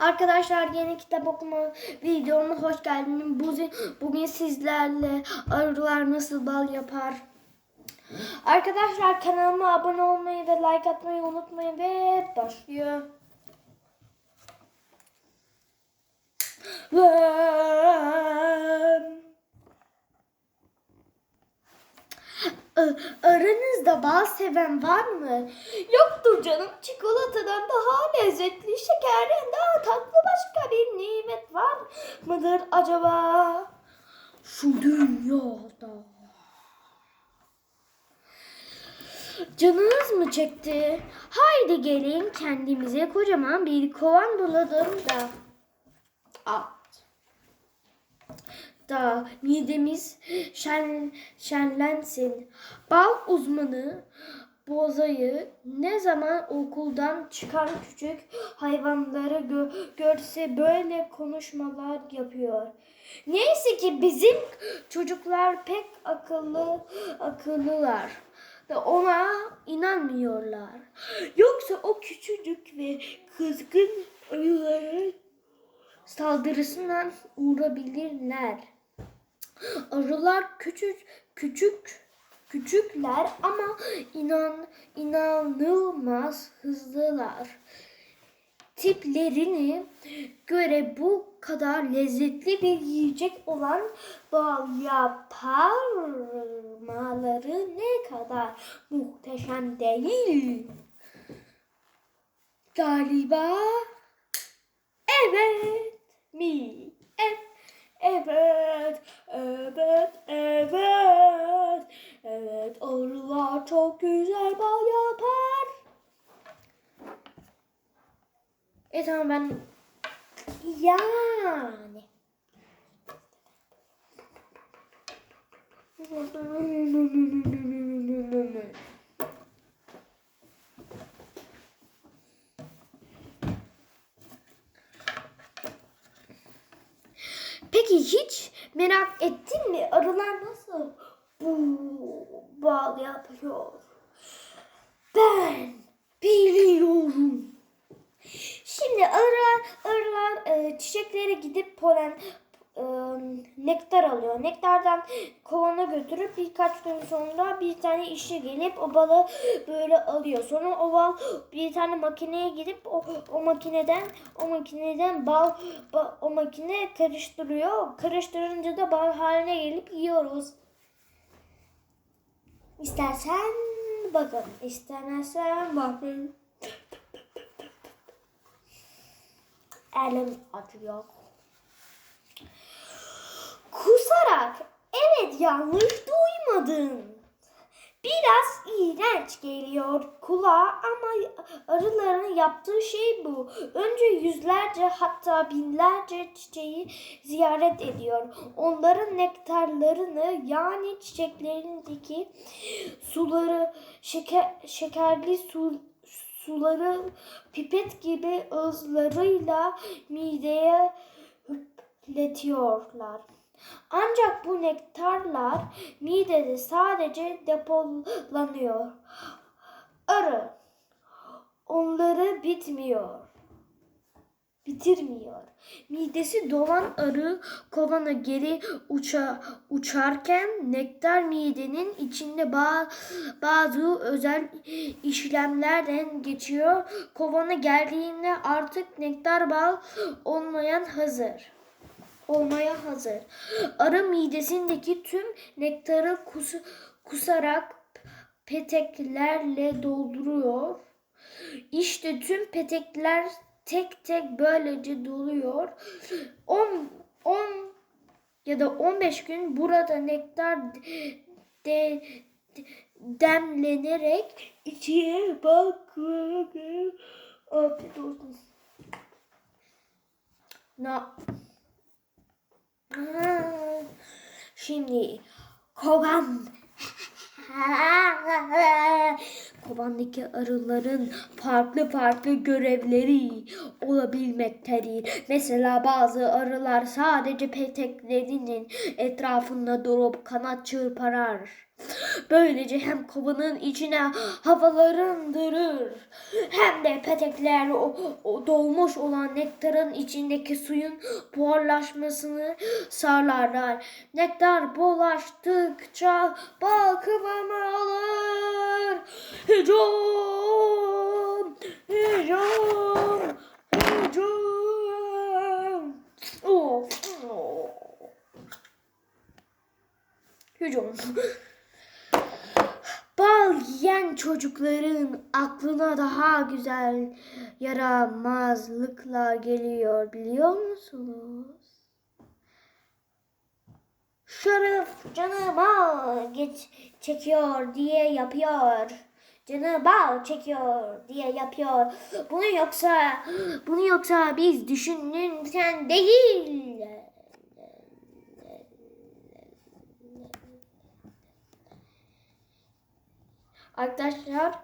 Arkadaşlar yeni kitap okuma videoma hoş geldiniz. Bugün, bugün sizlerle arılar nasıl bal yapar. Arkadaşlar kanalıma abone olmayı ve like atmayı unutmayın ve başlıyor. Ve- Aranızda bal seven var mı? Yoktur canım. Çikolatadan daha lezzetli, şekerden daha tatlı başka bir nimet var mıdır acaba? Şu dünyada. Canınız mı çekti? Haydi gelin kendimize kocaman bir kovan bulalım da. At da midemiz şen, şenlensin. Bal uzmanı bozayı ne zaman okuldan çıkan küçük hayvanları gö- görse böyle konuşmalar yapıyor. Neyse ki bizim çocuklar pek akıllı akıllılar da ona inanmıyorlar. Yoksa o küçücük ve kızgın ayıların saldırısından uğrabilirler. Arılar küçük küçük küçükler ama inan inanılmaz hızlılar. Tiplerini göre bu kadar lezzetli bir yiyecek olan bal yaparmaları ne kadar muhteşem değil. Galiba Evet mi? E tamam ben yani. Peki hiç merak ettin mi arılar nasıl bu bal yapıyor? Ben biliyorum. Şimdi arılar, arılar e, çiçeklere gidip polen e, nektar alıyor. Nektardan kovana götürüp birkaç gün sonra bir tane işçi gelip o balı böyle alıyor. Sonra o bal bir tane makineye gidip o, o makineden o makineden bal, ba- o makine karıştırıyor. Karıştırınca da bal haline gelip yiyoruz. İstersen bakın, istemezsen bakın. Elim acıyor. Kusarak. Evet yanlış duymadın. Biraz iğrenç geliyor kulağa ama arıların yaptığı şey bu. Önce yüzlerce hatta binlerce çiçeği ziyaret ediyor. Onların nektarlarını yani çiçeklerindeki suları şeker, şekerli su, suları pipet gibi ağızlarıyla mideye hüpletiyorlar. Ancak bu nektarlar midede sadece depolanıyor. Arı onları bitmiyor. Bitirmiyor. Midesi dolan arı kovana geri uça, uçarken nektar midenin içinde ba- bazı özel işlemlerden geçiyor. Kovana geldiğinde artık nektar bal olmayan hazır olmaya hazır. Arı midesindeki tüm nektarı kus, kusarak peteklerle dolduruyor. İşte tüm petekler tek tek böylece doluyor. 10 10 ya da 15 gün burada nektar de, de- demlenerek içine bak. Afiyet olsun. Na Şimdi kovan. Kovandaki arıların farklı farklı görevleri olabilmektedir. Mesela bazı arılar sadece peteklerinin etrafında durup kanat çırparar. Böylece hem kovanın içine havalarındırır hem de petekler o, o dolmuş olan nektarın içindeki suyun buharlaşmasını sağlarlar. Nektar bulaştıkça bal kıvamı alır. Hücum! Hücum! Hücum! Oh, oh. Hücum. Yiyen çocukların aklına daha güzel yaramazlıklar geliyor biliyor musunuz? Şaraf canı bal geç çekiyor diye yapıyor. Canı bal çekiyor diye yapıyor. Bunu yoksa bunu yoksa biz düşünürken değil. Arkadaşlar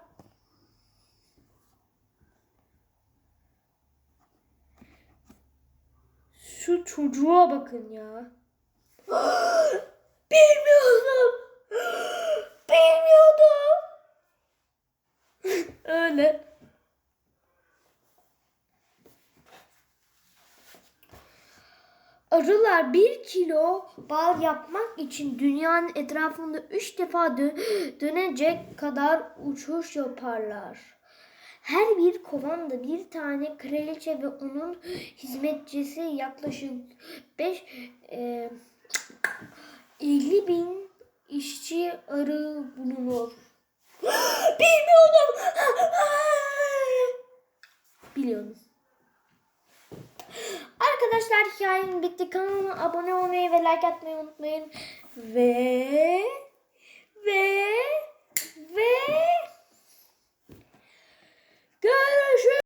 şu çocuğa bakın ya. Bilmiyordum. Bilmiyordum. Öyle. Arılar bir kilo bal yapmak için dünyanın etrafında üç defa dö- dönecek kadar uçuş yaparlar. Her bir kovanda bir tane kraliçe ve onun hizmetçisi yaklaşık 5 50 bin işçi arı bulunur. Bilmiyordum. Biliyordum. Arkadaşlar hikayem bitti. Kanalıma abone olmayı ve like atmayı unutmayın. Ve ve